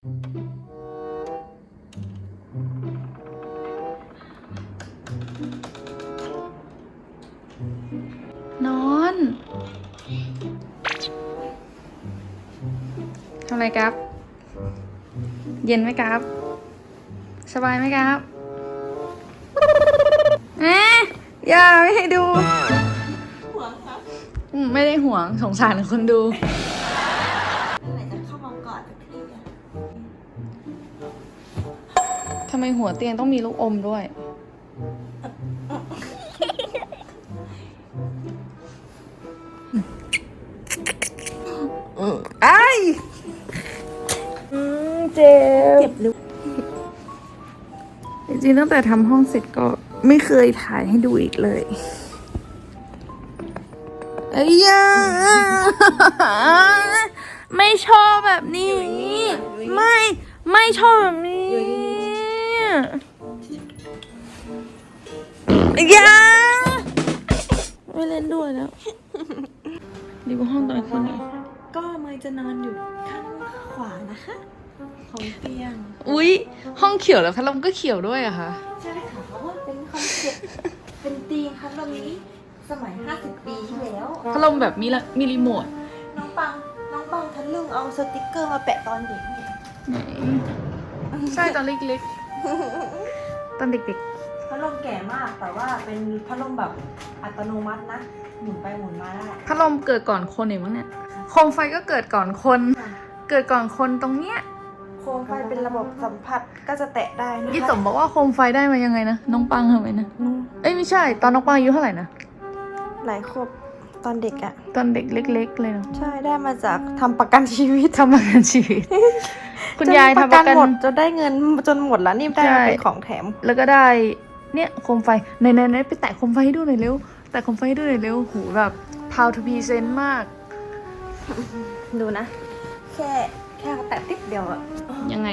นอนทำอะไรครับ เย็นไหมครับ สบายไหมครับเอ๊ะอย่าไม่ให้ดูอืมไม่ได้ห่วงสงสารคนดู หัวเตียงต้องมีลูกอมด้วย ไอ้ายอืมเจ็บ เจ็บลึกจริงๆตั้งแต่ทำห้องเสร็จก็ไม่เคยถ่ายให้ดูอีกเลยไอ้ยาไม่ชอบแบบนี้ ไม่ ไม่ชอบแบบนี้ ยาไม่เล่นด้วยแล้วดีกว่าห้องตอนคืนหน่อยก็เมยจะนอนอยู่ข้างขวานะคะ ของเตียง อุ๊ย ห้องเขียวแล้วพัดลมก็เขียวด้วยอะคะใช่ค่ะเพราะว่าเป็นคอนเซ็ปต์เป็นธีมพัดลมนี้สมัย 50 ปีที่แล้วพัดลมแบบมีละมีรีโมทน้องปังน้องปังทันลุงเอาสติกเกอร์มาแปะตอนเด็กเนี่ยไหนใช่ตอนเล็กๆตอนเด็กพั ดลมแก่มาก แต่ว่าเป็นพัดลมแบบอัตโนมัตินะหมุนไปหมุนมาได้ๆพัดลมเกิดก่อนคนเองมั้งเนี่ยโคมไฟก็เกิดก่อนคนค่ะเกิดก่อนคนตรงเนี้ยโคมไฟเป็นระบบสัมผัสก็จะแตะได้นะคะยี่สมบอกว่าโคมไฟได้มายังไงนะน้องปังทำไมนะนุ่มเอ้ยไม่ใช่ ตอนน้องปังอายุเท่าไหร่นะหลายขวบตอนเด็กอะตอนเด็กเล็ก ๆ เลยเนาะใช่ได้มาจากทำประกันชีวิตทำประกันชีวิต คุณยายจนทำประกันหมดจนได้เงินจนหมดแล้วนี่ได้ใช่มาเป็นของแถม แล้วก็ได้ เนี่ยโคมไฟไหนไหนไหนไปแตะโคมไฟให้ดูหน่อยเร็วแตะโคมไฟให้ดูหน่อยเร็วหูแบบ proud to present มาก ดูนะ แค่แค่แตะติ๊บเดียวอะยังไง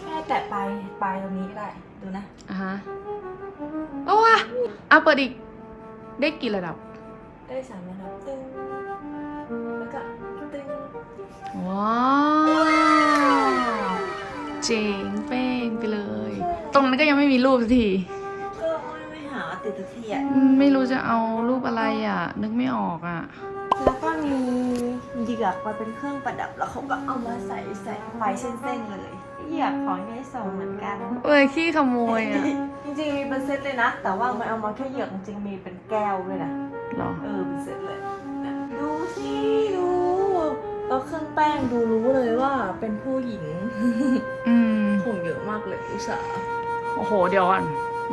แค่แตะปลายปลายตรงนี้ก็ได้ ดูนะอะฮะโอ้ว่ะอะเปิดอีก ได้กี่ระดับ ได้สามระดับตึงแล้วก็ตึงว้าวเจ๋งเป้งไปเลย ตรงนั้นก็ยังไม่มีรูปสักทีก็ไม่ ไม่หาติดสักทีอะอืมไม่รู้จะเอารูปอะไรอะ นึกไม่ออกอะ แล้วก็มีเหยือกมาเป็นเครื่องประดับแล้วเขาก็เอามาใส่ใส่ไฟเส้นๆเลยเหยือกของยายสองเหมือนกัน เอ้ยขี้ขโมยอะจริงๆมีเป็นเซตเลยนะ แต่ว่ามันเอามาแค่เหยือกจริงๆมีเป็นแก้วด้วยนะ หรอ เออเป็นเซตเลย ดูสิดูแล้วเครื่องแป้งดูรู้เลยว่าเป็นผู้หญิง อืม ผมเยอะมากเลยอุตส่าห์โอ้โห เดี๋ยวก่อน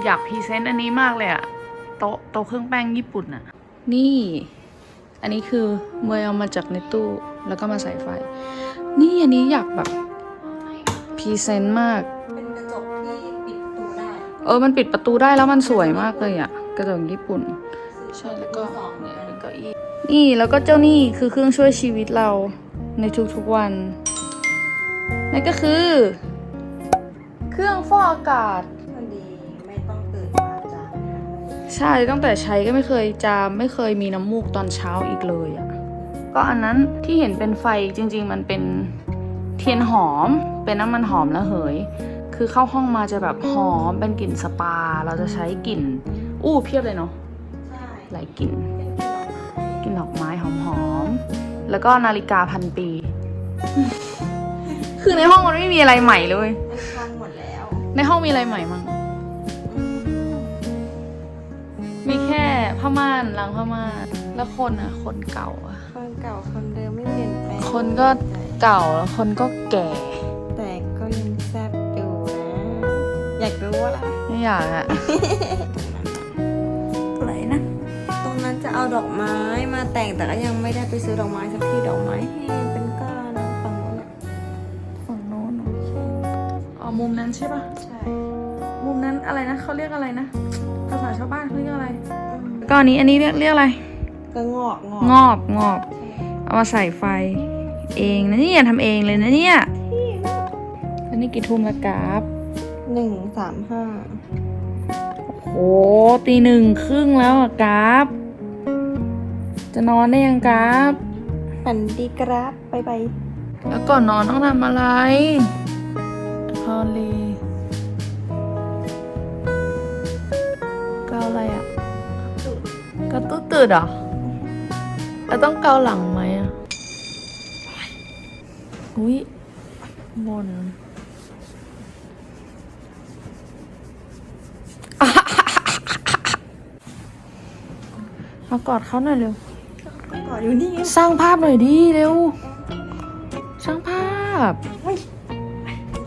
อยากพรีเซนต์อันนี้มากเลยอะโต๊ะโต๊ะเครื่องแป้งญี่ปุ่นอะนี่ อันนี้คือเมย์เอามาจากในตู้ แล้วก็มาใส่ไฟ นี่อันนี้อยากแบบพรีเซนต์มาก เป็นกระจกที่ปิดประตูได้ เออ มันปิดประตูได้แล้วมันสวยมากเลยอะกระจกญี่ปุ่น ใช่แล้วก็มือสองเนี่ยเป็นเก้าอี้นี่แล้วก็เจ้านี่คือเครื่องช่วยชีวิตเราในทุกๆวันนั่นก็คือ เครื่องฟอกอากาศ ใช่ตั้งแต่ใช้ก็ไม่เคยจามไม่เคยมีน้ำมูกตอนเช้าอีกเลยอะ่ะก็อันนั้นที่เห็นเป็นไฟจริง ๆ มันเป็นเทียนหอม เป็นน้ำมันหอมระเหย คือเข้าห้องมาจะแบบหอมเป็นกลิ่นสปา เราจะใช้กลิ่น อู้เพียบเลยเนาะใช่หลายกลิ่นเป็นกลิ่นดอกไม้กลิ่นดอกไม้หอมๆแล้วก็นาฬิกาพันปี คือในห้องมันไม่มีอะไรใหม่เลยมันพังหมดแล้ว ในห้องมีอะไรใหม่มั้ง มีแค่ผ้าม่านล้างผ้าม่านแล้วคนอะคนเก่าอะคนเก่าคนเดิมไม่เปลี่ยนแปลงคนก็เก่าแล้วคนก็แก่ แต่ก็ยังแซ่บอยู่นะอยากรู้ว่าอะไรไม่อยากอะอะไรนะ ตรงนั้นจะเอาดอกไม้มาแต่งแต่ก็ยังไม่ได้ไปซื้อดอกไม้สักทีดอกไม้แห้งเป็นก้านนะฝั่งโน้นอะฝั่งโน้นเหรออ๋อมุมนั้นใช่ปะใช่ มุมนั้นอะไรนะเขาเรียกอะไรนะภาษาชาวบ้านเขาเรียกอะไรก็อันนี้อันนี้เรียกเรียกอะไร ก็งอกงอกงอบงอบ เอามาใส่ไฟ เองนะเนี่ยทำเองเลยนะเนี่ยอันนี้กี่ทุ่มละกราฟหนึ่งสามห้าโอ้ตีหนึ่งครึ่งแล้วอะกราฟจะนอนได้ยังกราฟฝันดีครับไปไปแล้วก่อนนอนต้องทำอะไรนเล อะไรอะเกาตู้ตืดเหรอแล้วต้องเกาหลังไหมอะอุ้ยบนมากอดเขาหน่อยเร็วก่อนอยู่นี่ไงสร้างภาพหน่อยดิเร็วสร้างภาพเฮ้ย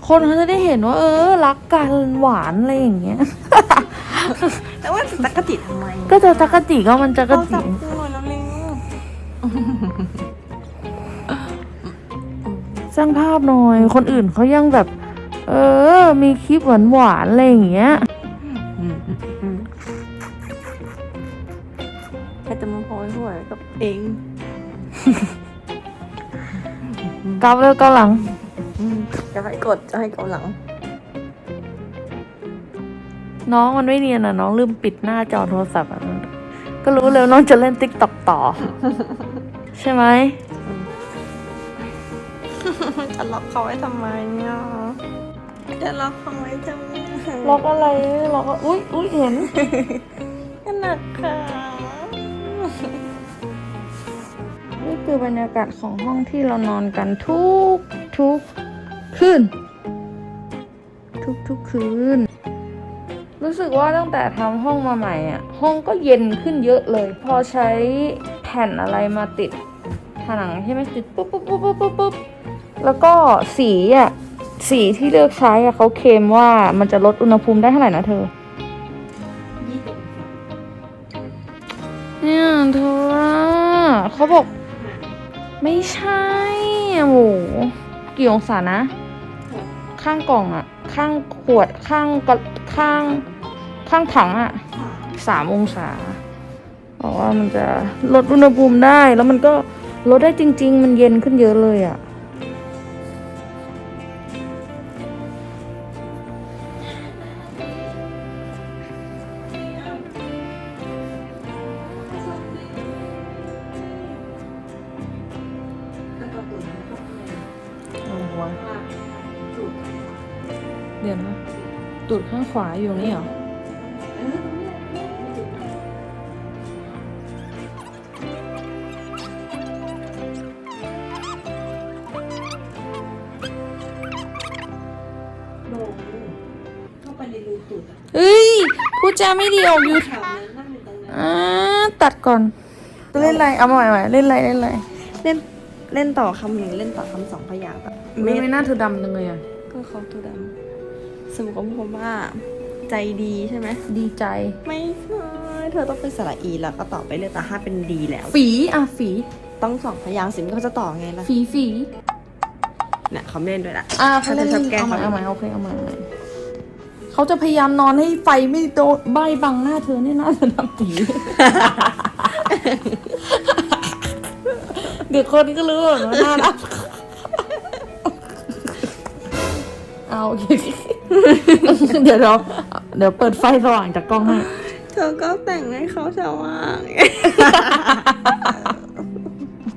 คนเขาจะได้เห็นว่า เออ รักกันหวานอะไรอย่างเงี้ย แต่ว่าจะตะกะติทำไมก็จะจักรจิก็มันจักรเราจิจับกูหน่อยแล้วเร็วสร้างภาพหน่อย คนอื่นเขายังแบบ เออ มีคลิปหวานหวานๆอะไรอย่างเงี้ยใครจะมาพอยหัวกับเองเกาเร็วเกาหลังจะให้กดจะให้เกาหลัง น้องมันไม่เนียนอะ น้องลืมปิดหน้าจอโทรศัพท์อะก็รู้เลยว่าน้องจะเล่นติ๊กต็อกต่อ ใช่ไหมจะล็อกเขาไว้ทำไมเนี่ยจะล็อกเขาไว้ทำไมล็อกอะไรล็อกอะอุ้ยอุ้ยเห็นขนาดค่ะนี่คือบรรยากาศของห้องที่เรานอนกันทุกทุกคืนทุกทุกคืน รู้สึกว่าตั้งแต่ทำห้องมาใหม่อะห้องก็เย็นขึ้นเยอะเลย พอใช้แผ่นอะไรมาติดผนังใช่ไหมติดปุ๊บปุ๊บปุ๊บปุ๊บปุ๊บปุ๊บแล้วก็สีอะสีที่เลือกใช้อะเขาเคลมว่ามันจะลดอุณหภูมิได้เท่าไหร่นะเธอเนี่ยเธอเขาบอก ไม่ใช่อะโหกี่องศานะ ข้างกล่องอะข้างขวดข้างกข้าง ข้างถังอะสามองศาบอกว่ามันจะลดอุณหภูมิได้ แล้วมันก็ลดได้จริง ๆ มันเย็นขึ้นเยอะเลยอะแล้วก็ตัวนั้นเข้าไปหัวว่าสูตรเดี๋ยวนะตูดข้างขวาอยู่นี่เหรอเอ พูดจาไม่ดีออกยูแถวนั้นนั่งอยู่ตรงนั้นอ่าตัดก่อนเล่นอะไรเอามาใหม่ใหม่เล่นอะไรเล่นอะไรเล่นเล่นต่อคำหนึ่งเล่นต่อคำสองพยางค์แบบไม่ไม่น่าเธอดำจังเลยอะก็เขาตัวดำสมมติเขาพูดว่า ใจดีใช่ไหมดีใจ ไม่ใช่เธอต้องเป็นสระอีแล้วก็ต่อไปเลยแต่ถ้าเป็นดีแล้ว ฝีอะฝีต้องสองพยางค์สิมันก็จะต่อไงล่ะฝีฝีเนี่ยเขาเล่นด้วยละอะเขาจะชอบแกล้งเอาใหม่เขาเอาใหม่โอเคเอาใหม่ เอาใหม่เขาจะพยายามนอนให้ไฟไม่โดนใบบังหน้าเธอเนี่ยน่าจะดำปีเดี๋ยวคนก็รู้ว่าน่ารักเอาโอเคเดี๋ยวเราเดี๋ยวเปิดไฟสว่างจากกล้องให้เธอก็แต่งให้เขาสว่าง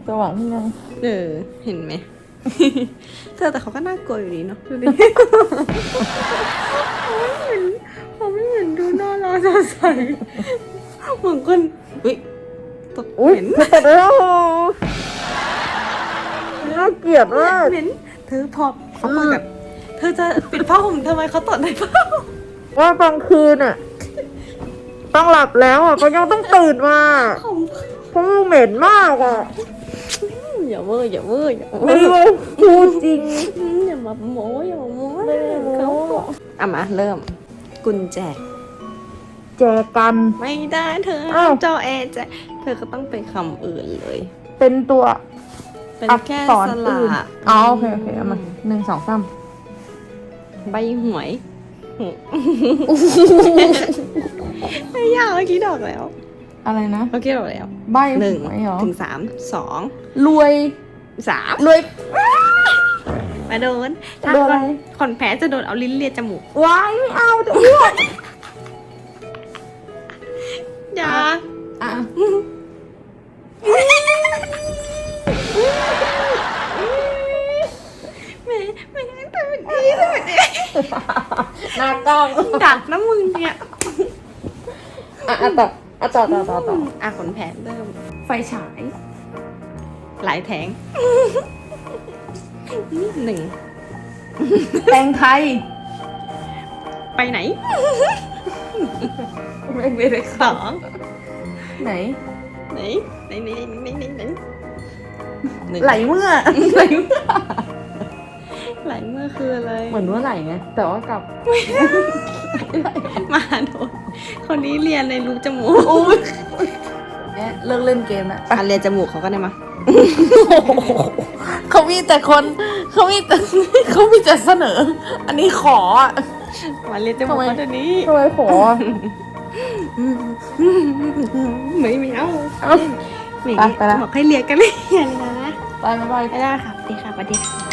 สว่างที่ยังเออเห็นไหม เธอแต่เขาก็น่ากลัวอยู่ดีเนาะดูดิเขาไม่เห็นดูน่ารักสดใสเหมือนคนอุ้ยตกอุ้ยเห็นเธอตัดแล้วน่าเกลียดมากเห็นเธอพอเขาเปิดเธอจะปิดผ้าห่มทำไมเขาตดในผ้าห่มว่ากลางคืนอะต้องหลับแล้วอะก็ยังต้องตื่นมาของเพราะมันเหม็นมากอะ อย่าเวอร์อย่าเวอร์อย่าเวอไม่ร์รู้พูดจริงอืมอย่ามาโม้อย่ามาโม้ไม่ได้โม้เขาอะมาเริ่ม กุญแจ แจกันไม่ได้เธออ้าวจอแอแจเธอก็ต้องเป็นคำอื่นเลย เป็นตัวเป็นอักแค่ษรสอื่นระอ๋อโอเคโอเคเอามาหนึ่งสองสามใบหวยหูไม่ยากเมื่อกี้ดอกแล้ว อะไรนะเมื่อกี้ดอกแล้วใบหนึ่งหวยเหรอถึงสามสองรวยสามรวยมาโดน ถ้าโดนคอะไรนคนแพ้จะโดนเอาลิ้นเลียจมูกว้ายไม่เอาจะอ้วนอย่าอะไม่ไม่งั้นทำแบบนี้ทำแบบนี้หน้ากล้องดักนะมึงเนี่ย อะอะต่อ อะต่อต่อต่อต่ออะขนแผนเริ่ม ไฟฉาย หลายแทงหนึ่งแตงไทย ไปไหนไม่ไม่ได้สองไหน ไหน ไหนไหนไหนไหนไหนไหลเมื่อไหลเมื่อไหลเมื่อคืออะไร เหมือนว่าไหลไงแต่ว่ากลับ มาโดนคนนี้เรียนในรูจมูกอุ้ยเนี่ยเลิกเล่นเกมแล้วการเรียนจมูกเขาก็ได้มาเขามีแต่คนเขามีแต่เขามีแต่เสนอ อันนี้ขออะมาเรียนจมูกเขาเดี๋ยวนี้ทำไมขออะไม่ไม่เอาเอ้าไม่ไปไปละบอกให้เรียนกันเรียนนะไปไปไปไม่ได้ค่ะสวัสดีค่ะสวัสดีค่ะ